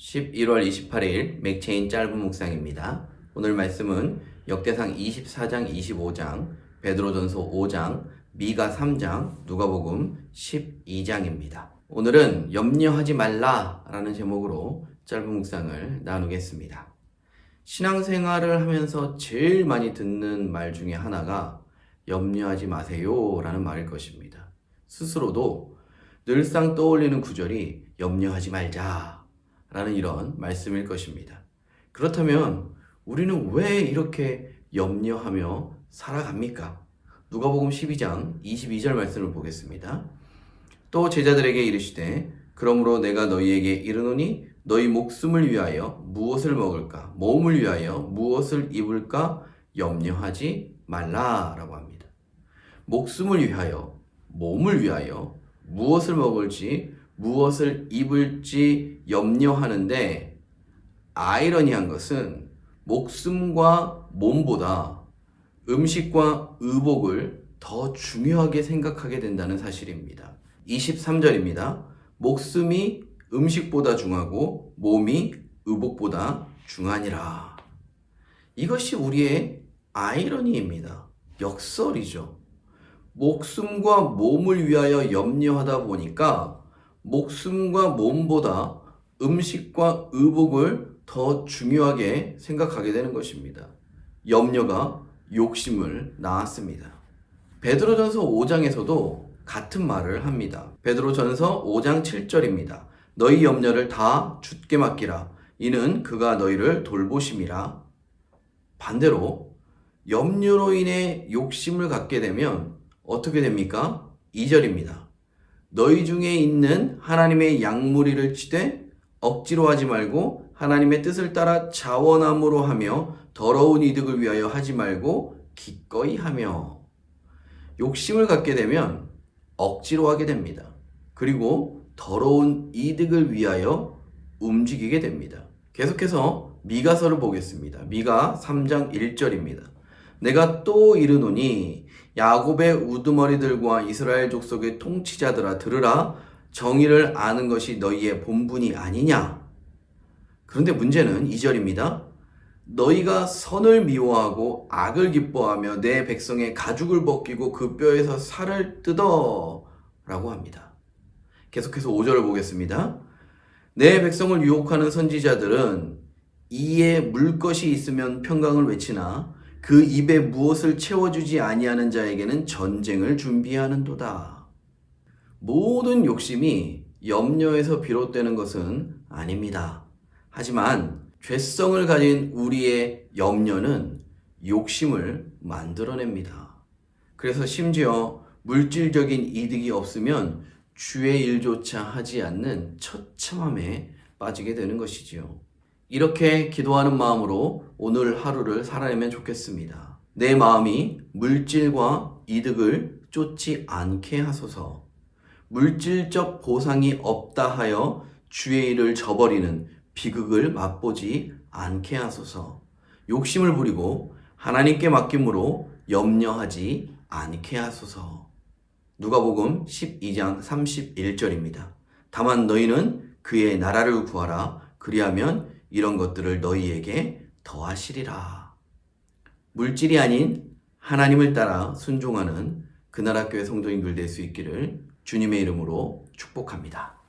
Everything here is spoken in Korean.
11월 28일 맥체인 짧은 묵상입니다. 오늘 말씀은 역대상 24장, 25장, 베드로전서 5장, 미가 3장, 누가복음 12장입니다. 오늘은 염려하지 말라라는 제목으로 짧은 묵상을 나누겠습니다. 신앙생활을 하면서 제일 많이 듣는 말 중에 하나가 염려하지 마세요라는 말일 것입니다. 스스로도 늘상 떠올리는 구절이 염려하지 말자 라는 이런 말씀일 것입니다. 그렇다면 우리는 왜 이렇게 염려하며 살아갑니까? 누가복음 12장 22절 말씀을 보겠습니다. 또 제자들에게 이르시되 그러므로 내가 너희에게 이르노니 너희 목숨을 위하여 무엇을 먹을까 몸을 위하여 무엇을 입을까 염려하지 말라라고 합니다. 목숨을 위하여 몸을 위하여 무엇을 먹을지 무엇을 입을지 염려하는데 아이러니한 것은 목숨과 몸보다 음식과 의복을 더 중요하게 생각하게 된다는 사실입니다. 23절입니다. 목숨이 음식보다 중하고 몸이 의복보다 중하니라. 이것이 우리의 아이러니입니다. 역설이죠. 목숨과 몸을 위하여 염려하다 보니까 목숨과 몸보다 음식과 의복을 더 중요하게 생각하게 되는 것입니다. 염려가 욕심을 낳았습니다. 베드로전서 5장에서도 같은 말을 합니다. 베드로전서 5장 7절입니다. 너희 염려를 다 주께 맡기라. 이는 그가 너희를 돌보심이라. 반대로 염려로 인해 욕심을 갖게 되면 어떻게 됩니까? 2절입니다. 너희 중에 있는 하나님의 양무리를 치되 억지로 하지 말고 하나님의 뜻을 따라 자원함으로 하며 더러운 이득을 위하여 하지 말고 기꺼이 하며 욕심을 갖게 되면 억지로 하게 됩니다. 그리고 더러운 이득을 위하여 움직이게 됩니다. 계속해서 미가서를 보겠습니다. 미가 3장 1절입니다. 내가 또 이르노니 야곱의 우두머리들과 이스라엘 족속의 통치자들아 들으라 정의를 아는 것이 너희의 본분이 아니냐. 그런데 문제는 2절입니다. 너희가 선을 미워하고 악을 기뻐하며 내 백성의 가죽을 벗기고 그 뼈에서 살을 뜯어 라고 합니다. 계속해서 5절을 보겠습니다. 내 백성을 유혹하는 선지자들은 이에 물 것이 있으면 평강을 외치나 그 입에 무엇을 채워주지 아니하는 자에게는 전쟁을 준비하는도다. 모든 욕심이 염려에서 비롯되는 것은 아닙니다. 하지만 죄성을 가진 우리의 염려는 욕심을 만들어냅니다. 그래서 심지어 물질적인 이득이 없으면 주의 일조차 하지 않는 처참함에 빠지게 되는 것이지요. 이렇게 기도하는 마음으로 오늘 하루를 살아내면 좋겠습니다. 내 마음이 물질과 이득을 쫓지 않게 하소서. 물질적 보상이 없다 하여 주의 일을 저버리는 비극을 맛보지 않게 하소서. 욕심을 부리고 하나님께 맡김으로 염려하지 않게 하소서. 누가복음 12장 31절입니다. 다만 너희는 그의 나라를 구하라. 그리하면 이런 것들을 너희에게 더하시리라. 물질이 아닌 하나님을 따라 순종하는 그 나라 교회 성도인들 될 수 있기를 주님의 이름으로 축복합니다.